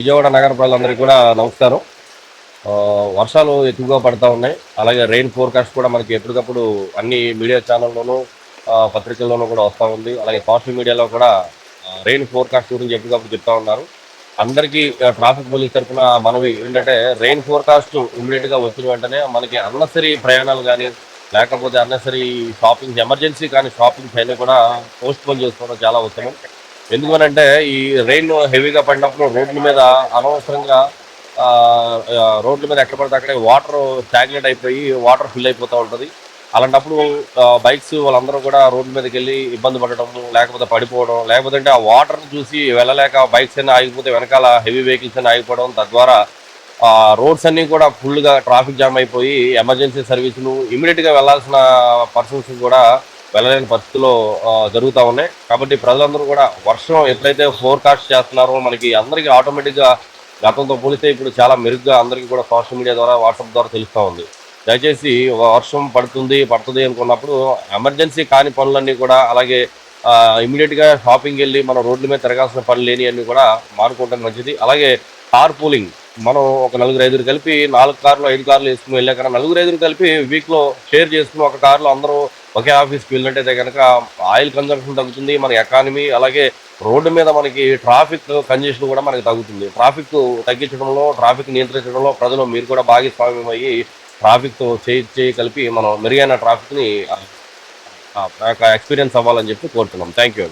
విజయవాడ నగర ప్రజలందరికీ కూడా నమస్కారం. వర్షాలు ఎక్కువగా పడతా ఉన్నాయి. అలాగే రెయిన్ ఫోర్కాస్ట్ కూడా మనకి ఎప్పటికప్పుడు అన్ని మీడియా ఛానల్లోనూ పత్రికల్లోనూ కూడా వస్తూ ఉంది. అలాగే సోషల్ మీడియాలో కూడా రెయిన్ ఫోర్కాస్ట్ గురించి ఎప్పటికప్పుడు చెప్తా ఉన్నారు. అందరికీ ట్రాఫిక్ పోలీస్ తరఫున మనవి ఏంటంటే రెయిన్ ఫోర్కాస్ట్ ఇమీడియట్గా వచ్చిన వెంటనే మనకి అన్నసరీ ప్రయాణాలు కానీ లేకపోతే అన్నసరీ షాపింగ్ ఎమర్జెన్సీ కానీ షాపింగ్స్ అన్నీ కూడా పోస్ట్ పోన్ చేసుకోవడం చాలా ఉత్తమం. ఎందుకనంటే ఈ రెయిన్ హెవీగా పడినప్పుడు రోడ్ల మీద అనవసరంగా రోడ్ల మీద ఎక్కడ పడితే అక్కడే వాటర్ స్టాగ్నేట్ అయిపోయి వాటర్ ఫిల్ అయిపోతూ ఉంటుంది. అలాంటప్పుడు బైక్స్ వాళ్ళందరూ కూడా రోడ్ల మీదకి వెళ్ళి ఇబ్బంది పడడం లేకపోతే పడిపోవడం లేకపోతే అంటే ఆ వాటర్ని చూసి వెళ్ళలేక బైక్స్ అన్నీ ఆగిపోతే వెనకాల హెవీ వెహికల్స్ అయినా ఆగిపోవడం తద్వారా రోడ్స్ అన్ని కూడా ఫుల్గా ట్రాఫిక్ జామ్ అయిపోయి ఎమర్జెన్సీ సర్వీసులు ఇమీడియట్గా వెళ్ళాల్సిన పర్సన్స్ కూడా వెళ్ళలేని పరిస్థితుల్లో జరుగుతూ ఉన్నాయి. కాబట్టి ప్రజలందరూ కూడా వర్షం ఎప్పుడైతే ఫోర్కాస్ట్ చేస్తున్నారో మనకి అందరికీ ఆటోమేటిక్గా గతంతో పోలిస్తే ఇప్పుడు చాలా మెరుగ్గా అందరికీ కూడా సోషల్ మీడియా ద్వారా వాట్సాప్ ద్వారా తెలుస్తూ ఉంది. దయచేసి వర్షం పడుతుంది పడుతుంది అనుకున్నప్పుడు ఎమర్జెన్సీ కాని పనులన్నీ కూడా అలాగే ఇమీడియట్గా షాపింగ్ వెళ్ళి మనం రోడ్ల మీద తిరగాల్సిన పనులు లేని అన్నీ కూడా మానుకోవడం మంచిది. అలాగే కార్ పూలింగ్ మనం ఒక నలుగురు ఐదుగురు కలిపి నాలుగు కార్లు ఐదు కార్లు వేసుకుని వెళ్ళాక నలుగురు ఐదుగురు కలిపి వీక్లో షేర్ చేసుకుని ఒక కార్లో అందరూ ఒకే ఆఫీస్కి వెళ్ళినట్టయితే కనుక ఆయిల్ కన్జంప్షన్ తగ్గుతుంది మన ఎకానమీ అలాగే రోడ్డు మీద మనకి ట్రాఫిక్ కంజెషన్ కూడా మనకి తగ్గుతుంది. ట్రాఫిక్ తగ్గించడంలో ట్రాఫిక్ నియంత్రించడంలో ప్రజలు మీరు కూడా భాగస్వామ్యం అయ్యి ట్రాఫిక్తో చేయి చేయి కలిపి మనం మెరుగైన ట్రాఫిక్ని ఎక్స్పీరియన్స్ అవ్వాలని చెప్పి కోరుతున్నాం. Thank you